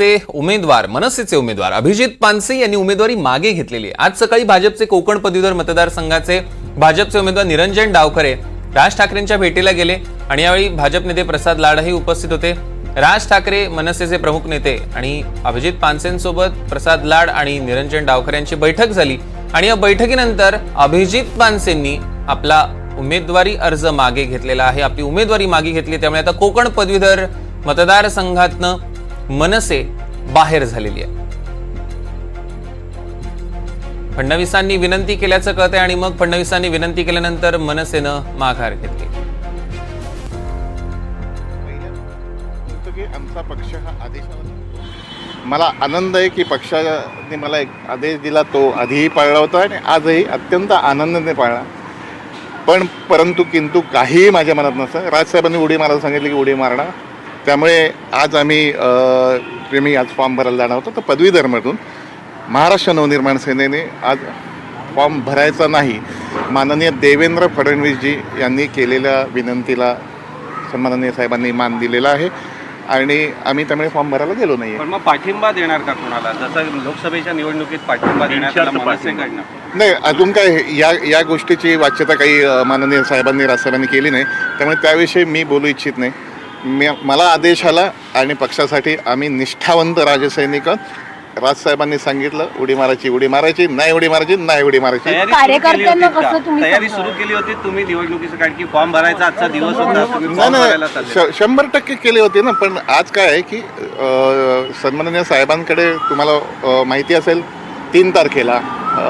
चे उमेदवार मनसेचे उमेदवार अभिजित पानसे यांनी उमेदवारी मागे घेतलेली आहे. आज सकाळी भाजपचे कोकण पदवीधर मतदारसंघाचे भाजपचे उमेदवार निरंजन डावखरे राज ठाकरेंच्या भेटीला गेले आणि यावेळी भाजप नेते प्रसाद लाडही उपस्थित होते. राज ठाकरे मनसेचे प्रमुख नेते आणि अभिजित पानसेंसोबत प्रसाद लाड आणि निरंजन डावखरे यांची बैठक झाली आणि या बैठकीनंतर अभिजित पानसेंनी आपला उमेदवारी अर्ज मागे घेतलेला आहे. आपली उमेदवारी मागे घेतली त्यामुळे आता कोकण पदवीधर मतदारसंघातनं मनसे बाहेर झालेली आहे. फडणवीसांनी विनंती केल्याचं कळतंय आणि मग फडणवीसांनी विनंती केल्यानंतर मनसेनं माघार घेतली. आमचा पक्ष हा आदेश मला आनंद आहे की पक्षाने मला एक आदेश दिला तो आधीही पाळला होता आणि आजही अत्यंत आनंदाने पाळला. पण परंतु किंतु काहीही माझ्या मनात नसतं. राजसाहेबांनी उडी मारायला सांगितली की उडी मारणार त्यामुळे आज आम्ही मी आज फॉर्म भरायला जाणार होतो. तर पदवीधरमधून महाराष्ट्र नवनिर्माण सेनेने आज फॉर्म भरायचा नाही. माननीय देवेंद्र फडणवीसजी यांनी केलेल्या विनंतीला सन्माननीय साहेबांनी मान दिलेला आहे. आणि आम्ही त्यामुळे फॉर्म भरायला गेलो नाही पण मग पाठिंबा देणार का कोणाला? जसं लोकसभेच्या निवडणुकीत पाठिंबा मनसेकडनं नाही अजून काय हे- या या गोष्टीची वाच्यता काही माननीय साहेबांनी राजसाहेबांनी केली नाही. त्यामुळे त्याविषयी मी बोलू इच्छित नाही. मी मला आदेश आला आणि पक्षासाठी आम्ही निष्ठावंत राजसैनिक. राजसाहेबांनी सांगितलं उडी मारायची उडी मारायची नाही उडी मारायची नाही उडी मारायची तयारी सुरू केली कार्यकर्त्यांना होती? कसं तुम्ही तयारी समजावलं? सुरू केली होती तुम्ही निवडणुकीचं कारण की फॉर्म भरायचा आजचा दिवस होता तुम्ही नाही फॉर्म भरायला नाही चालले श- शंभर टक्के केली होती ना पण आज काय आहे की अ, सन्माननीय साहेबांकडे तुम्हाला अ, माहिती असेल तीन तारखेला अ,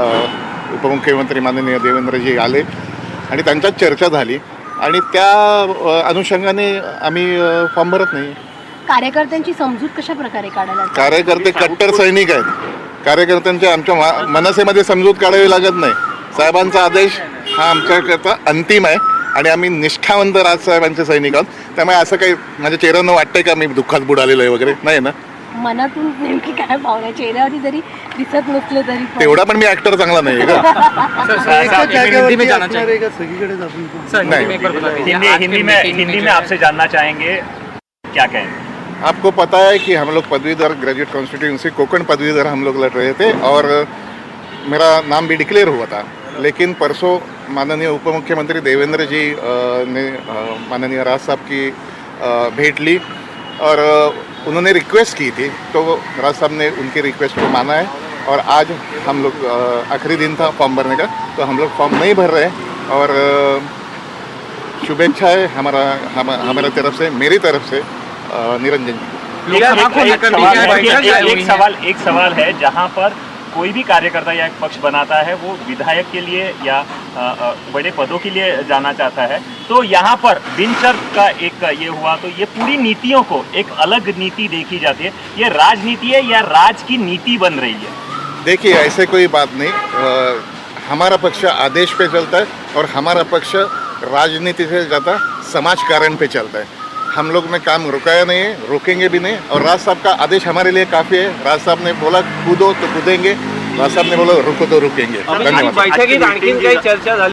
उपमुख्यमंत्री माननीय देवेंद्रजी आले आणि त्यांच्यात चर्चा झाली आणि त्या अनुषंगाने आम्ही फॉर्म भरत नाही. कार्यकर्त्यांची समजूत कशा प्रकारे काढायला? कार्यकर्ते कट्टर सैनिक आहेत. कार्यकर्त्यांच्या आमच्या मनसेमध्ये समजूत काढावी लागत नाही. साहेबांचा आदेश हा आमच्याकरता अंतिम आहे आणि आम्ही निष्ठावंत राजसाहेबांचे सैनिक आहोत. त्यामुळे असं काही माझ्या चेहऱ्यानं वाटतंय का मी दुःखात बुडालेलो आहे वगैरे? नाही ना? मनातून नेमकी काय भावना चेहऱ्यावरती जरी दिसत नसले तरी. तेवढा पण मी ऍक्टर चांगला नाही। हिंदी हिंदी में हिंदी में आपसे जानना चाहेंगे क्या कहेंगे आपको पता है कि हम लोग पदवीधर ग्रेजुएट कॉन्स्टिट्यूंसी कोकण पदवीधर हम लोग लड़ रहे थे और मेरा नाम भी डिक्लेयर हुआ था। लेकिन परसों माननीय उप मुख्यमंत्री देवेंद्र जी ने माननीय राज साहब की भेंट ली। और उन्होंने रिक्वेस्ट की थी तो राज साहब ने उनकी रिक्वेस्ट को माना है और आज हम लोग आखिरी दिन था फॉर्म भरने का तो हम लोग फॉर्म नहीं भर रहे हैं और शुभेच्छा है हमारा हम हमारे तरफ़ से मेरी तरफ़ से निरंजन जी एक, सवाल एक-? सवाल है जहाँ पर कोई भी कार्यकर्ता या एक पक्ष बनाता है वो विधायक के लिए या बड़े पदों के लिए जाना चाहता है। तो यहाँ पर बिनशर्त का एक ये हुआ तो ये पूरी नीतियों को एक अलग नीति देखी जाती है। ये राजनीति है या राज की नीति बन रही है? देखिए ऐसे कोई बात नहीं। अ, हमारा पक्ष आदेश पे चलता है और हमारा पक्ष राजनीति से ज़्यादा समाज कारण पे चलता है। हम लोग ने काम रुकाया नहीं है रुकेंगे भी नहीं। और राज साहब का आदेश हमारे लिए काफ़ी है। राज साहब ने बोला कूदो तो कूदेंगे। राज साहब ने बोला रुको तो रुकेंगे। धन्यवाद। बैठकीत आणखीन काही चर्चा झाली